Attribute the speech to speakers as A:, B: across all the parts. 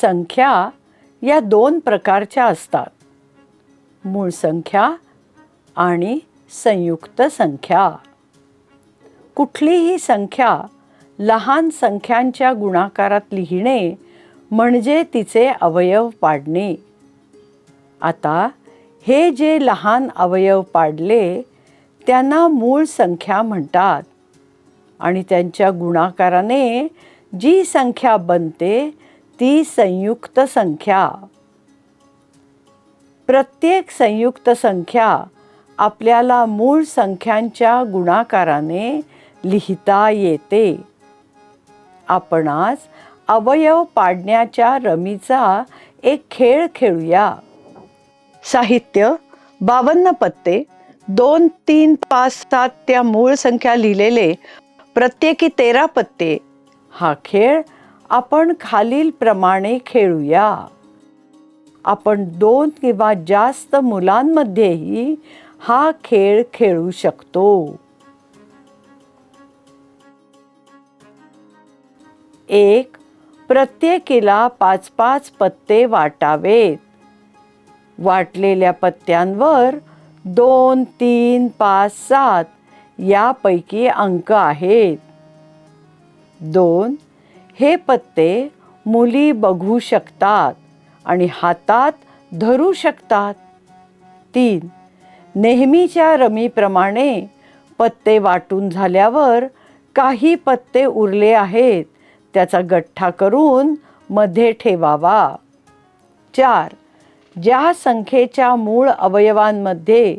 A: संख्या या दोन प्रकारच्या असतात. मूळ संख्या आणि संयुक्त संख्या. कुठलीही संख्या लहान संख्यांच्या गुणाकारात लिहिणे म्हणजे तिचे अवयव पाडणे. आता हे जे लहान अवयव पाडले त्यांना मूळ संख्या म्हणतात आणि त्यांच्या गुणाकाराने जी संख्या बनते ती संयुक्त संख्या. प्रत्येक संयुक्त संख्या आपल्याला मूळ संख्यांच्या गुणाकाराने लिहिता येते. आपण आज अवयव पाडण्याच्या रमीचा एक खेळ खेळूया. साहित्य बावन्न पत्ते दोन तीन पाच सात त्या मूळ संख्या लिहिलेले प्रत्येकी तेरा पत्ते. हा खेळ आपण खालील प्रमाणे खेळूया. आपण दोन किंवा जास्त मुलांमध्येही हा खेळ खेळू शकतो. एक प्रत्येकीला पाच पाच पत्ते वाटावेत. वाटलेल्या पत्त्यांवर दोन तीन पाच सात यापैकी अंक आहेत. दोन हे पत्ते मुली बघू शकतात आणि हातात धरू शकतात. तीन नेहमीच्या रमीप्रमाणे पत्ते वाटून झाल्यावर काही पत्ते उरले आहेत त्याचा गठ्ठा करून मध्ये ठेवावा. चार ज्या संख्येच्या मूळ अवयवांमध्ये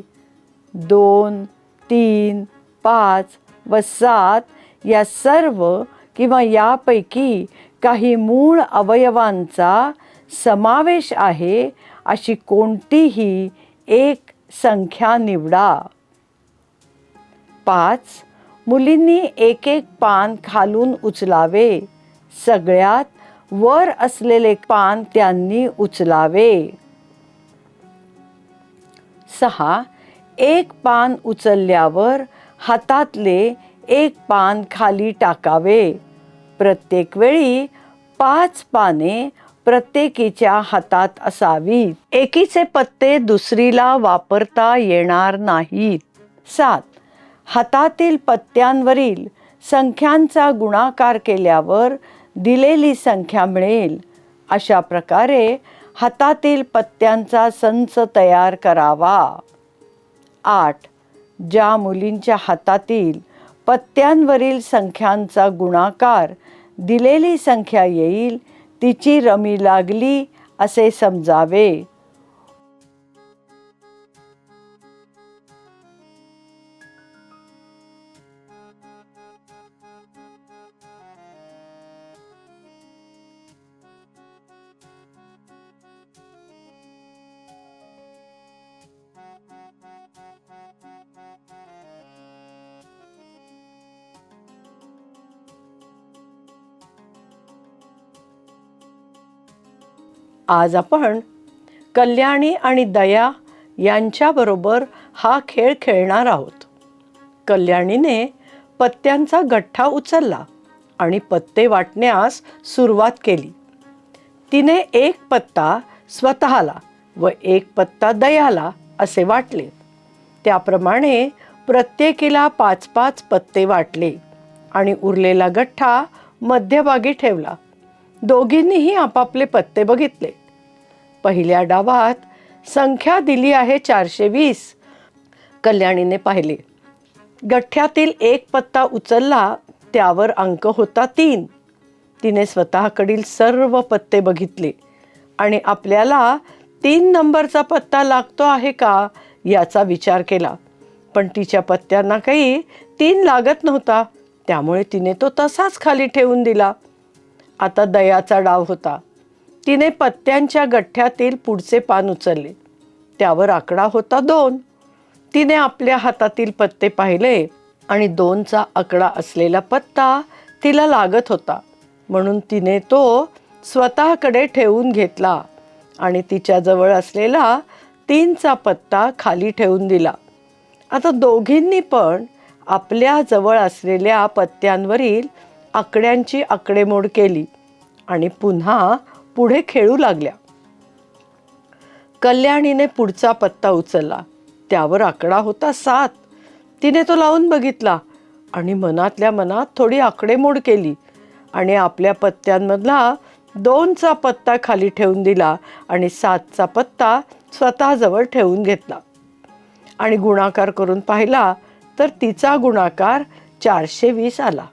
A: दोन तीन पाच व सात या सर्व किंवा यापैकी काही मूळ अवयवांचा समावेश आहे अशी कोणतीही एक संख्या निवडा. पाच मुलींनी एक एक पान खालून उचलावे. सगळ्यात वर असलेले पान त्यांनी उचलावे. सहा एक पान उचलल्यावर हातातले एक पान खाली टाकावे. प्रत्येक वेळी पाच पाने प्रत्येकीच्या हातात असावीत. एकीचे पत्ते दुसरीला वापरता येणार नाहीत. सात. हातातील पत्त्यांवरील संख्यांचा गुणाकार केल्यावर दिलेली संख्या मिळेल. अशा प्रकारे हातातील पत्त्यांचा संच तयार करावा. आठ. ज्या मुलींच्या हातातील पत्त्यांवरील संख्यांचा गुणाकार दिलेली संख्या येईल तिची रमी लागली असे समजावे. आज आपण कल्याणी आणि दया यांच्याबरोबर हा खेळ खेळणार आहोत. कल्याणीने पत्त्यांचा गठ्ठा उचलला आणि पत्ते वाटण्यास सुरुवात केली. तिने एक पत्ता स्वतःला व एक पत्ता दयाला असे वाटले. त्याप्रमाणे प्रत्येकीला पाच पाच पत्ते वाटले आणि उरलेला गठ्ठा मध्यभागी ठेवला. दोघींनीही आपापले पत्ते बघितले. पहिल्या डावात संख्या दिली आहे चारशे वीस. कल्याणीने पाहिले. गठ्ठ्यातील एक पत्ता उचलला त्यावर अंक होता तीन. तिने स्वतःकडील सर्व पत्ते बघितले. आणि आपल्याला तीन नंबरचा पत्ता लागतो आहे का याचा विचार केला. पण तिच्या पत्त्यांना काही तीन लागत नव्हता. त्यामुळे तिने तो तसाच खाली ठेवून दिला. आता दयाचा डाव होता. तिने पत्त्यांच्या गठ्ठ्यातील पुढचे पान उचलले. त्यावर आकडा होता दोन. तिने आपल्या हातातील पत्ते पाहिले आणि दोनचा आकडा असलेला पत्ता तिला लागत होता. म्हणून तिने तो स्वतःकडे ठेवून घेतला आणि तिच्याजवळ असलेला तीनचा पत्ता खाली ठेवून दिला. आता दोघींनी पण आपल्याजवळ असलेल्या पत्त्यांवरील आकड्यांची आकडेमोड केली आणि पुन्हा पुढे खेळू लागल्या. कल्याणीने पुढचा पत्ता उचलला. त्यावर आकडा होता सात. तिने तो लावून बघितला आणि मनातल्या मनात थोडी आकडेमोड केली आणि आपल्या पत्त्यांमधला दोनचा पत्ता खाली ठेवून दिला आणि सातचा पत्ता स्वतःजवळ ठेवून घेतला. आणि गुणाकार करून पाहिला तर तिचा गुणाकार चारशे वीस आला.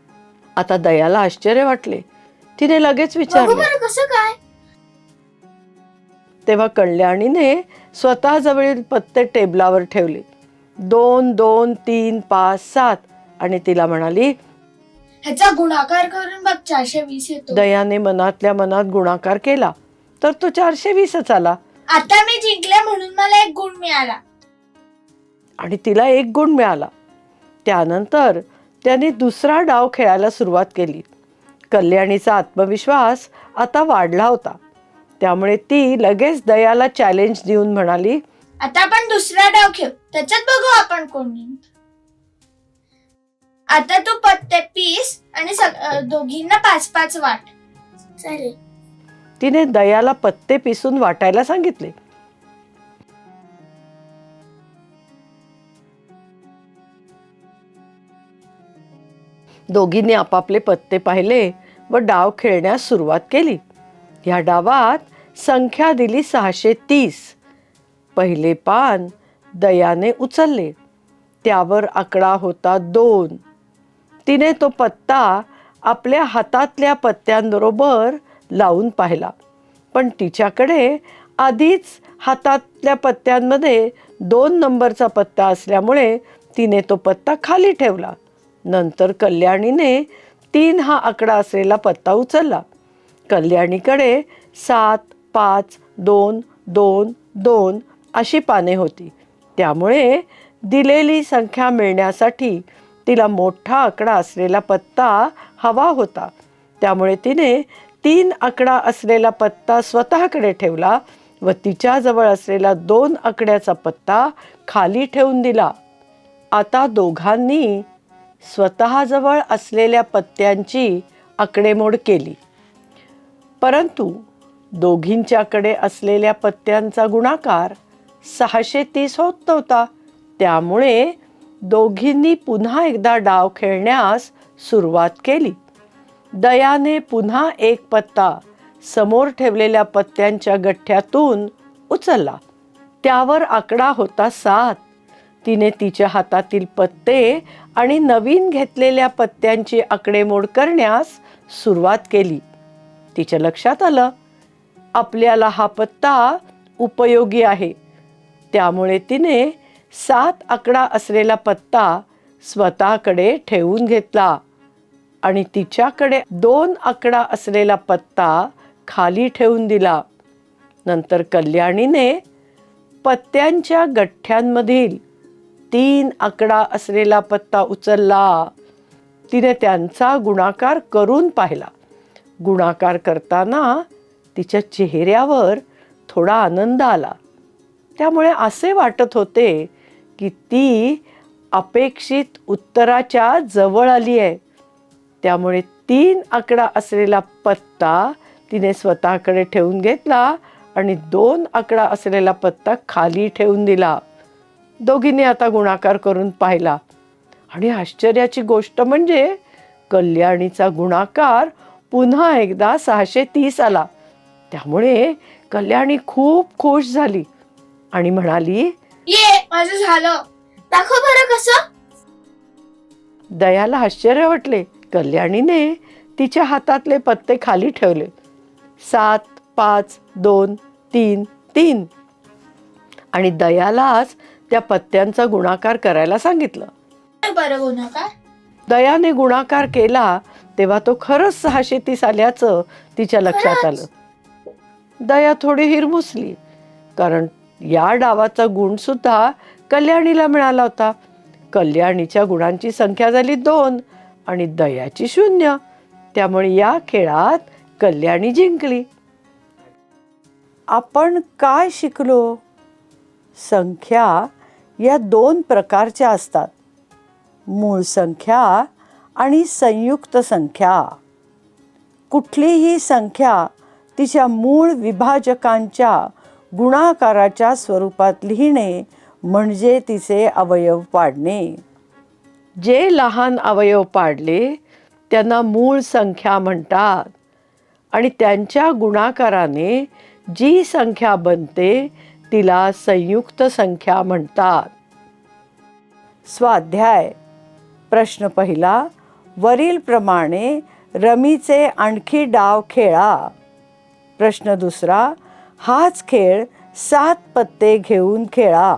A: आता दयाला आश्चर्य वाटले. तिने लगेच विचारले.
B: कसं काय?
A: तेव्हा कल्याणीने स्वतःजवळील पत्ते टेबलावर ठेवले. दोन दोन तीन पाच सात. आणि तिला म्हणाली
B: ह्याचा गुणाकार करून बघ चारशे वीस येतो.
A: दयाने मनातल्या मनात गुणाकार केला. तर तो चारशे वीसच आला.
B: आता मी जिंकले म्हणून मला एक गुण मिळाला.
A: आणि तिला एक गुण मिळाला. त्यानंतर त्याने दुसरा डाव खेळायला सुरुवात केली. कल्याणीचा आत्मविश्वास आता वाढला होता. त्यामुळे ती लगेच दयाला चॅलेंज देऊन म्हणाली
B: आता आपण दुसरा डाव खेळ. त्याच्यात बघू आपण कोण. आता तू पत्ते पीस आणि सग- दोघींना पाच पाच वाट. चालेल.
A: तिने दयाला पत्ते पिसून वाटायला सांगितले. दोघींनी आपापले पत्ते पाहिले व डाव खेळण्यास सुरुवात केली. ह्या डावात संख्या दिली सहाशे तीस. पहिले पान दयाने उचलले. त्यावर आकडा होता दोन. तिने तो पत्ता आपल्या हातातल्या पत्त्यांबरोबर लावून पाहिला. पण तिच्याकडे आधीच हातातल्या पत्त्यांमध्ये दोन नंबरचा पत्ता असल्यामुळे तिने तो पत्ता खाली ठेवला. नंतर कल्याणीने तीन हा आकडा असलेला पत्ता उचलला. कल्याणीकडे सात पाच दोन दोन दोन अशी पाने होती. त्यामुळे दिलेली संख्या मिळण्यासाठी तिला मोठा आकडा असलेला पत्ता हवा होता. त्यामुळे तिने तीन आकडा असलेला पत्ता स्वतःकडे ठेवला व तिच्याजवळ असलेला दोन आकड्याचा पत्ता खाली ठेवून दिला. आता दोघांनी स्वतःजवळ असलेल्या पत्त्यांची आकडेमोड केली. परंतु दोघींच्याकडे असलेल्या पत्त्यांचा गुणाकार सहाशे तीस होत नव्हता. त्यामुळे दोघींनी पुन्हा एकदा डाव खेळण्यास सुरुवात केली. दयाने पुन्हा एक पत्ता समोर ठेवलेल्या पत्त्यांच्या गठ्ठ्यातून उचलला. त्यावर आकडा होता सात. तिने तिच्या हातातील पत्ते आणि नवीन घेतलेल्या पत्त्यांची आकडेमोड करण्यास सुरुवात केली. तिच्या लक्षात आलं आपल्याला हा पत्ता उपयोगी आहे. त्यामुळे तिने सात आकडा असलेला पत्ता स्वतःकडे ठेवून घेतला आणि तिच्याकडे दोन आकडा असलेला पत्ता खाली ठेवून दिला. नंतर कल्याणीने पत्त्यांच्या गठ्ठ्यांमधील तीन आकडा असलेला पत्ता उचलला. तिने त्यांचा गुणाकार करून पाहिला. गुणाकार करताना तिच्या चेहऱ्यावर थोडा आनंद आला. त्यामुळे असे वाटत होते की ती अपेक्षित उत्तराच्या जवळ आली आहे. त्यामुळे तीन आकडा असलेला पत्ता तिने स्वतःकडे ठेवून घेतला आणि दोन आकडा असलेला पत्ता खाली ठेवून दिला. दोघींनी आता गुणाकार करून पाहिला. आणि आश्चर्याची गोष्ट म्हणजे कल्याणीचा गुणाकार पुन्हा एकदा सहाशे तीस आला. त्यामुळे कल्याणी खूप खुश झाली आणि म्हणाली
B: ये माझं झालं. दाखव बरं कसं?
A: दयाला आश्चर्य वाटले. कल्याणीने तिच्या हातातले पत्ते खाली ठेवले. सात पाच दोन तीन तीन. आणि दयालाच त्या पत्त्यांचा गुणाकार करायला सांगितलं.
B: बरं गुणाकार?
A: दयाने गुणाकार केला तेव्हा तो खरंच सहाशे तीस आल्याचं तिच्या लक्षात? आलं. दया थोडी हिरमुसली कारण या डावाचा गुण सुद्धा कल्याणीला मिळाला होता. कल्याणीच्या गुणांची संख्या झाली दोन आणि दयाची शून्य. त्यामुळे या खेळात कल्याणी जिंकली. आपण काय शिकलो? संख्या या दोन प्रकारच्या असतात. मूळ संख्या आणि संयुक्त संख्या. कुठलीही संख्या तिच्या मूळ विभाजकांच्या गुणाकाराच्या स्वरूपात लिहिणे म्हणजे तिचे अवयव पाडणे. जे लहान अवयव पाडले त्यांना मूळ संख्या म्हणतात. आणि त्यांच्या गुणाकाराने जी संख्या बनते तिला संयुक्त संख्या म्हणतात. स्वाध्याय. प्रश्न पहिला वरील प्रमाणे रमीचे आणखी डाव खेळा. प्रश्न दुसरा हाच खेळ सात पत्ते घेऊन खेळा.